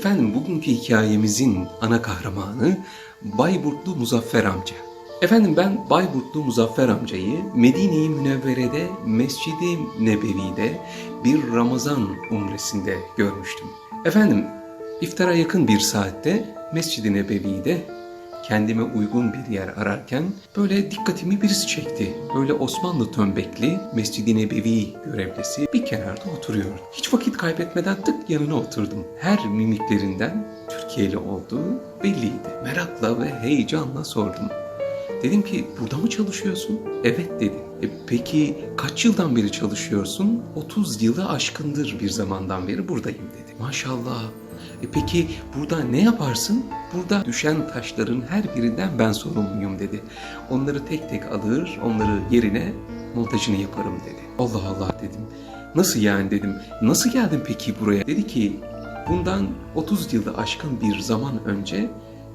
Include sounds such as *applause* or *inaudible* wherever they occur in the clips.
Efendim bugünkü hikayemizin ana kahramanı Bayburtlu Muzaffer amca. Efendim ben Bayburtlu Muzaffer amcayı Medine-i Münevvere'de Mescid-i Nebevi'de bir Ramazan umresinde görmüştüm. Efendim iftara yakın bir saatte Mescid-i Nebevi'de kendime uygun bir yer ararken böyle dikkatimi birisi çekti. Böyle Osmanlı tömbekli Mescid-i Nebevi görevlisi bir kenarda oturuyor. Hiç vakit kaybetmeden tık yanına oturdum. Her mimiklerinden Türkiye'li olduğu belliydi. Merakla ve heyecanla sordum. Dedim ki burada mı çalışıyorsun? Evet dedi. E, peki kaç yıldan beri çalışıyorsun? 30 yılı aşkındır bir zamandan beri buradayım dedi. Maşallah. E peki burada ne yaparsın? Burada düşen taşların her birinden ben sorumluyum dedi. Onları tek tek alır, onları yerine montajını yaparım dedi. Allah Allah dedim. Nasıl yani dedim. Nasıl geldin peki buraya? Dedi ki bundan 30 yılı aşkın bir zaman önce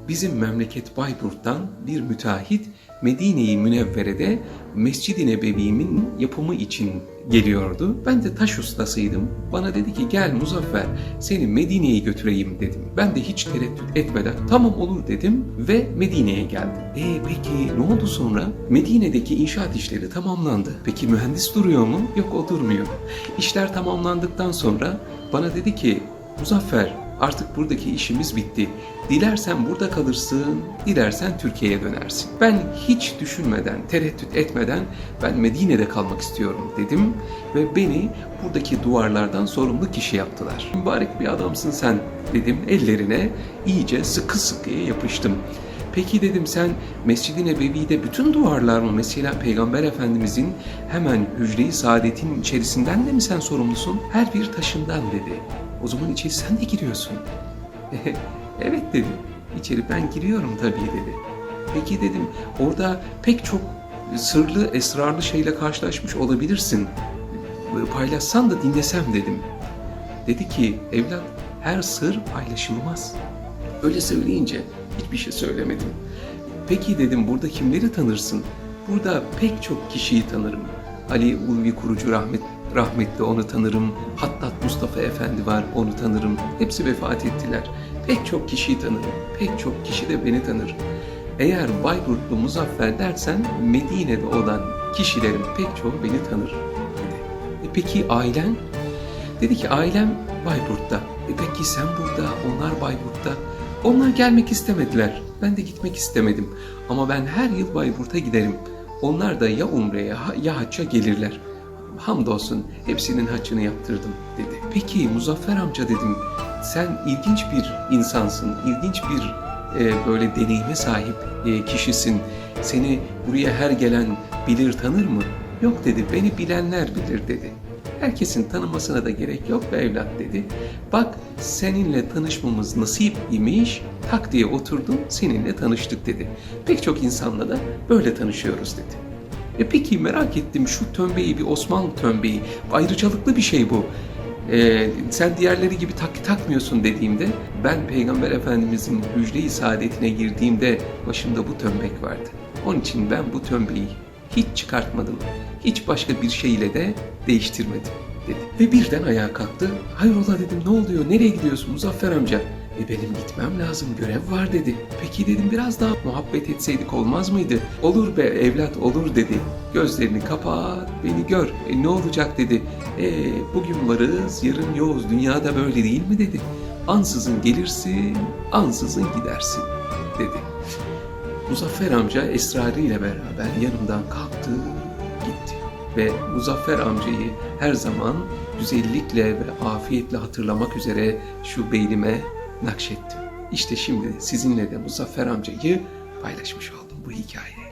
bizim memleket Bayburt'tan bir müteahhit Medine-i Münevvere'de Mescid-i Nebevi'min yapımı için geliyordu. Ben de taş ustasıydım. Bana dedi ki gel Muzaffer seni Medine'ye götüreyim dedim. Ben de hiç tereddüt etmeden tamam olur dedim ve Medine'ye geldim. E peki ne oldu sonra? Medine'deki inşaat işleri tamamlandı. Peki mühendis duruyor mu? Yok o durmuyor. İşler tamamlandıktan sonra bana dedi ki Muzaffer artık buradaki işimiz bitti. Dilersen burada kalırsın, dilersen Türkiye'ye dönersin. Ben hiç düşünmeden, tereddüt etmeden ben Medine'de kalmak istiyorum dedim ve beni buradaki duvarlardan sorumlu kişi yaptılar. Mübarek bir adamsın sen dedim ellerine iyice sıkı sıkıya yapıştım. Peki dedim sen Mescid-i Nebevi'de bütün duvarlar mı mesela Peygamber Efendimizin hemen hücre-i saadetin içerisinden de mi sen sorumlusun? Her bir taşından dedi. O zaman içeri sen de giriyorsun. *laughs* evet dedi. İçeri ben giriyorum tabii dedi. Peki dedim orada pek çok sırlı, esrarlı şeyle karşılaşmış olabilirsin. Paylaşsan da dinlesem dedim. Dedi ki evlat her sır paylaşılmaz. Öyle söyleyince hiçbir şey söylemedim. Peki dedim burada kimleri tanırsın? Burada pek çok kişiyi tanırım. Ali Ulvi Kurucu rahmet, rahmetli onu tanırım. Hattat Mustafa Efendi var onu tanırım. Hepsi vefat ettiler. Pek çok kişiyi tanırım. Pek çok kişi de beni tanır. Eğer Bayburtlu Muzaffer dersen Medine'de olan kişilerin pek çoğu beni tanır. E peki ailen? Dedi ki ailem Bayburt'ta. E peki sen burada, onlar Bayburt'ta. Onlar gelmek istemediler. Ben de gitmek istemedim. Ama ben her yıl Bayburt'a giderim. Onlar da ya Umre'ye ya Hacca gelirler. Hamdolsun hepsinin haccını yaptırdım dedi. Peki Muzaffer amca dedim sen ilginç bir insansın, ilginç bir e, böyle deneyime sahip e, kişisin. Seni buraya her gelen bilir tanır mı? Yok dedi beni bilenler bilir dedi. Herkesin tanımasına da gerek yok be evlat dedi. Bak seninle tanışmamız nasip imiş, tak diye oturdum seninle tanıştık dedi. Pek çok insanla da böyle tanışıyoruz dedi. E peki merak ettim şu tömbeyi bir Osmanlı tömbeyi, ayrıcalıklı bir şey bu. Ee, sen diğerleri gibi tak takmıyorsun dediğimde ben Peygamber Efendimizin hücre-i saadetine girdiğimde başımda bu tömbek vardı. Onun için ben bu tömbeyi hiç çıkartmadım. Hiç başka bir şeyle de değiştirmedim dedi. Ve birden ayağa kalktı. Hayrola dedim ne oluyor nereye gidiyorsun Muzaffer amca? E benim gitmem lazım görev var dedi. Peki dedim biraz daha muhabbet etseydik olmaz mıydı? Olur be evlat olur dedi. Gözlerini kapat beni gör. E ne olacak dedi. E bugün varız yarın yoğuz dünyada böyle değil mi dedi. Ansızın gelirsin ansızın gidersin dedi. Muzaffer amca esrarıyla beraber yanımdan kalktı gitti. Ve Muzaffer amcayı her zaman güzellikle ve afiyetle hatırlamak üzere şu beynime nakşettim. İşte şimdi sizinle de Muzaffer amcayı paylaşmış oldum bu hikayeyi.